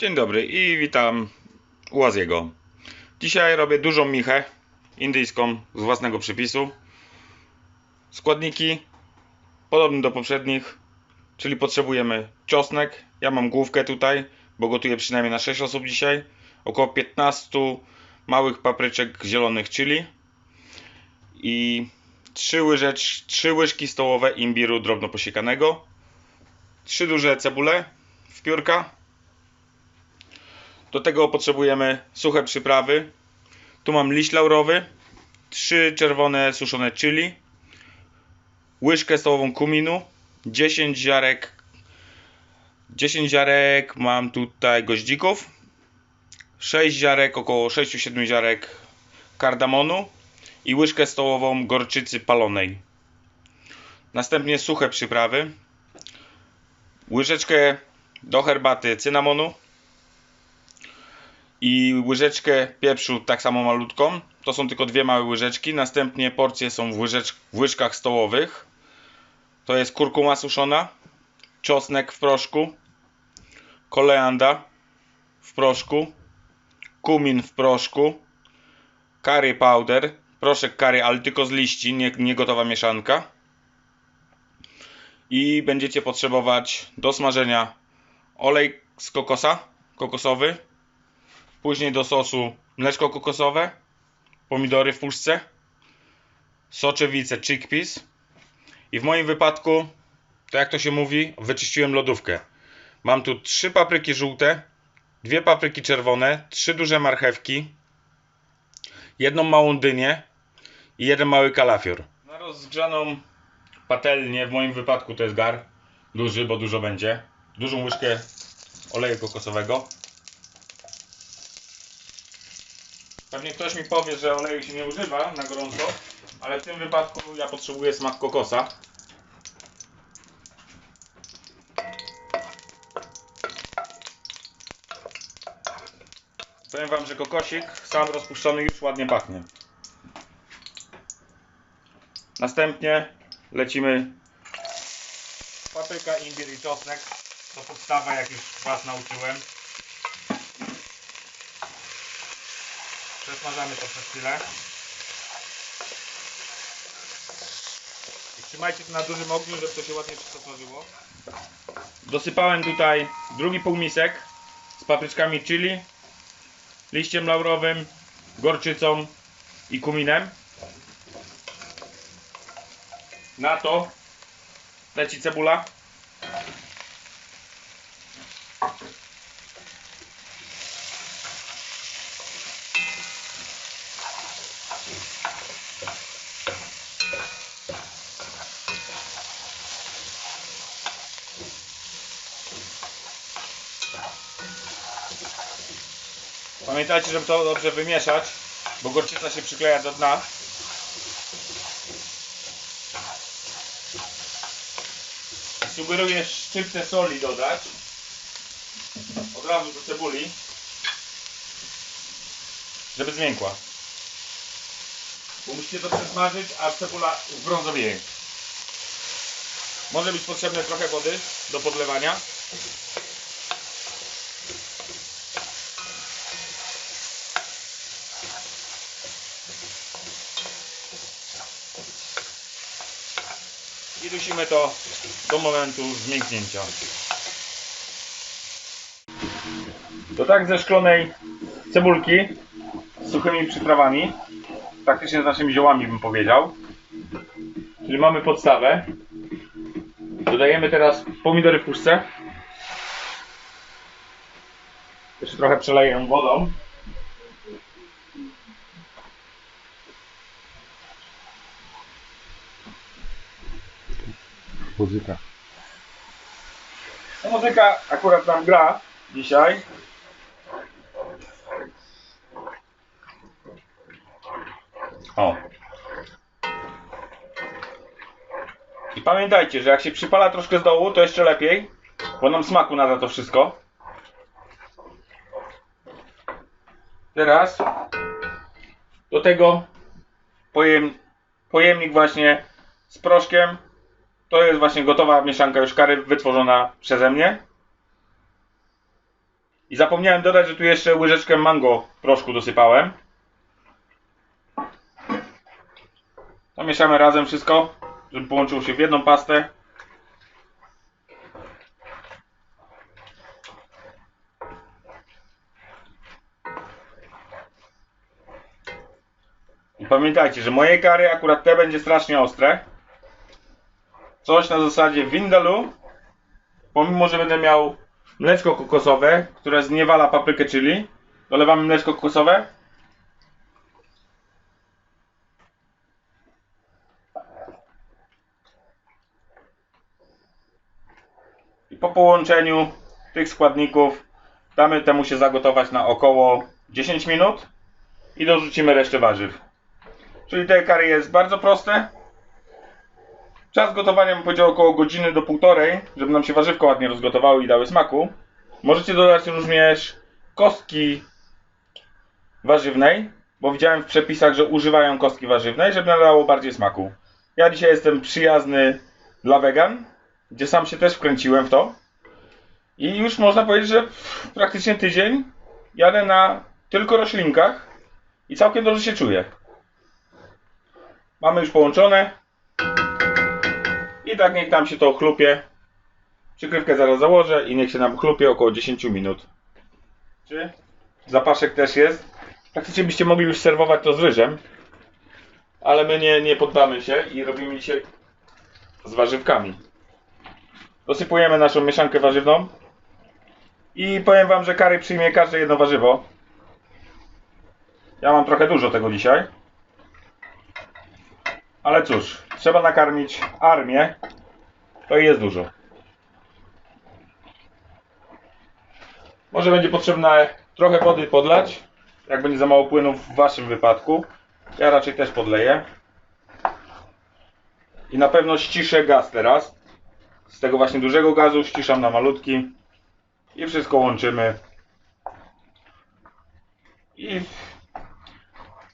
Dzień dobry i witam u. Dzisiaj robię dużą michę indyjską z własnego przepisu. Składniki podobne do poprzednich, czyli potrzebujemy czosnek. Ja mam główkę tutaj, bo gotuję przynajmniej na 6 osób dzisiaj. Około 15 małych papryczek zielonych chili i 3, łyżecz, 3 łyżki stołowe imbiru drobno posiekanego. 3 duże cebule w piórka do tego potrzebujemy suche przyprawy. Tu mam liść laurowy, trzy czerwone suszone chili, łyżkę stołową kuminu, 10 ziarek 10 ziarek mam tutaj goździków, 6 ziarek, około 6-7 ziarek kardamonu i łyżkę stołową gorczycy palonej. Następnie suche przyprawy, łyżeczkę do herbaty cynamonu, i łyżeczkę pieprzu tak samo malutką. To są tylko dwie małe łyżeczki. Następnie porcje są w, łyżecz, w łyżkach stołowych. To jest kurkuma suszona, czosnek w proszku, koleanda w proszku, kumin w proszku, curry powder, proszek curry, ale tylko z liści, nie, nie gotowa mieszanka. I będziecie potrzebować do smażenia olej z kokosa, kokosowy, Później do sosu mleczko kokosowe, pomidory w puszce, soczewice chickpeas i w moim wypadku, to jak to się mówi, wyczyściłem lodówkę. Mam tu trzy papryki żółte, dwie papryki czerwone, trzy duże marchewki, jedną małą dynię i jeden mały kalafior. Na rozgrzaną patelnię, w moim wypadku to jest gar, duży, bo dużo będzie, dużą łyżkę oleju kokosowego Pewnie ktoś mi powie, że oleju się nie używa na gorąco, ale w tym wypadku ja potrzebuję smak kokosa. Powiem Wam, że kokosik sam rozpuszczony już ładnie pachnie. Następnie lecimy papryka, imbir i czosnek. To podstawa, jak już Was nauczyłem. Przesmażamy to przez chwilę. I trzymajcie to na dużym ogniu, żeby to się ładnie przesmażyło. Dosypałem tutaj drugi półmisek z papryczkami chili, liściem laurowym, gorczycą i kuminem. Na to leci cebula. Pamiętajcie, żeby to dobrze wymieszać, bo gorczyca się przykleja do dna. Sugeruję szczyptę soli dodać. Od razu do cebuli. Żeby zmiękła. Bo musicie to przesmażyć, a cebula zbrązowieje. Może być potrzebne trochę wody do podlewania. I dusimy to do momentu zmięknięcia. Do tak ze szklonej cebulki z suchymi przyprawami, praktycznie z naszymi ziołami bym powiedział. Czyli mamy podstawę. Dodajemy teraz pomidory w puszce. Jeszcze trochę przeleję wodą. Muzyka. Muzyka akurat nam gra dzisiaj. O. I pamiętajcie, że jak się przypala troszkę z dołu, to jeszcze lepiej, bo nam smaku nada to wszystko. Teraz do tego pojem, pojemnik właśnie z proszkiem to jest właśnie gotowa mieszanka już kary wytworzona przeze mnie. I zapomniałem dodać, że tu jeszcze łyżeczkę mango proszku dosypałem. Zamieszamy razem wszystko, żeby połączyło się w jedną pastę. I pamiętajcie, że moje kary, akurat te będzie strasznie ostre. Coś na zasadzie Vindaloo. Pomimo, że będę miał mleczko kokosowe, które zniewala paprykę chili, dolewamy mleczko kokosowe. I po połączeniu tych składników damy temu się zagotować na około 10 minut i dorzucimy resztę warzyw. Czyli te kary jest bardzo proste. Czas gotowania bym powiedział około godziny do półtorej, żeby nam się warzywka ładnie rozgotowały i dały smaku. Możecie dodać również kostki warzywnej, bo widziałem w przepisach, że używają kostki warzywnej, żeby nadało bardziej smaku. Ja dzisiaj jestem przyjazny dla wegan, gdzie sam się też wkręciłem w to. I już można powiedzieć, że praktycznie tydzień jadę na tylko roślinkach i całkiem dobrze się czuję. Mamy już połączone. Tak niech nam się to chlupie. Przykrywkę zaraz założę i niech się nam chlupie około 10 minut. Czy? Zapaszek też jest. Praktycznie byście mogli już serwować to z ryżem. Ale my nie, nie poddamy się i robimy dzisiaj z warzywkami. Dosypujemy naszą mieszankę warzywną. I powiem wam, że kary przyjmie każde jedno warzywo. Ja mam trochę dużo tego dzisiaj. Ale cóż, trzeba nakarmić armię. To jest dużo. Może będzie potrzebne trochę wody podlać. Jak będzie za mało płynu w waszym wypadku. Ja raczej też podleję. I na pewno ściszę gaz teraz. Z tego właśnie dużego gazu ściszam na malutki. I wszystko łączymy. I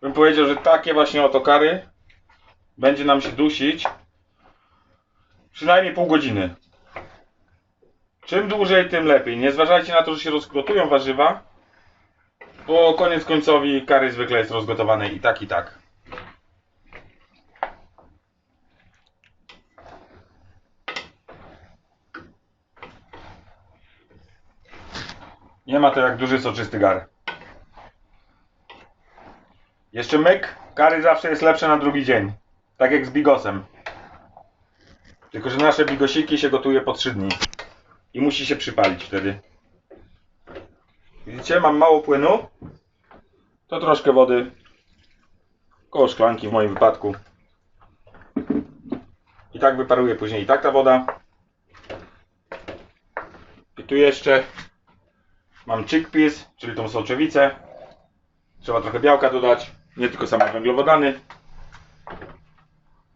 bym powiedział, że takie właśnie oto kary będzie nam się dusić przynajmniej pół godziny. Czym dłużej, tym lepiej. Nie zważajcie na to, że się rozgotują warzywa, bo koniec końcowi kary zwykle jest rozgotowane i tak, i tak. Nie ma to jak duży soczysty gar. Jeszcze myk, kary zawsze jest lepsze na drugi dzień. Tak jak z bigosem. Tylko, że nasze bigosiki się gotuje po 3 dni. I musi się przypalić wtedy. Widzicie, mam mało płynu. To troszkę wody. Koło szklanki w moim wypadku. I tak wyparuje później i tak ta woda. I tu jeszcze mam chickpeas, czyli tą soczewicę. Trzeba trochę białka dodać, nie tylko same węglowodany.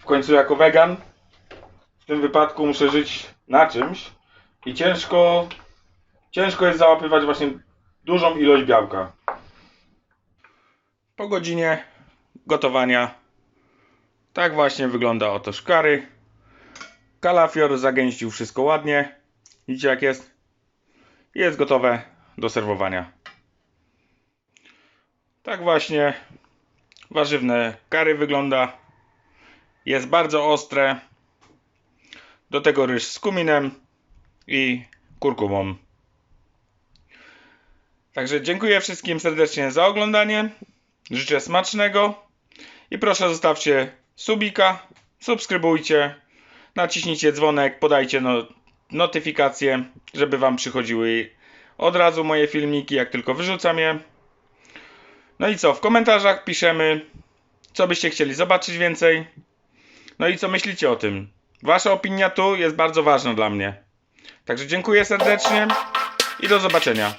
W końcu jako wegan w tym wypadku muszę żyć na czymś i ciężko ciężko jest załapywać właśnie dużą ilość białka. Po godzinie gotowania tak właśnie wygląda oto szkary. Kalafior zagęścił wszystko ładnie. Widzicie jak jest? Jest gotowe do serwowania. Tak właśnie warzywne kary wygląda. Jest bardzo ostre. Do tego ryż z kuminem i kurkumą. Także dziękuję wszystkim serdecznie za oglądanie. Życzę smacznego i proszę zostawcie subika, subskrybujcie, naciśnijcie dzwonek, podajcie no, notyfikacje, żeby Wam przychodziły od razu moje filmiki, jak tylko wyrzucam je. No i co, w komentarzach piszemy, co byście chcieli zobaczyć więcej. No i co myślicie o tym? Wasza opinia tu jest bardzo ważna dla mnie. Także dziękuję serdecznie i do zobaczenia.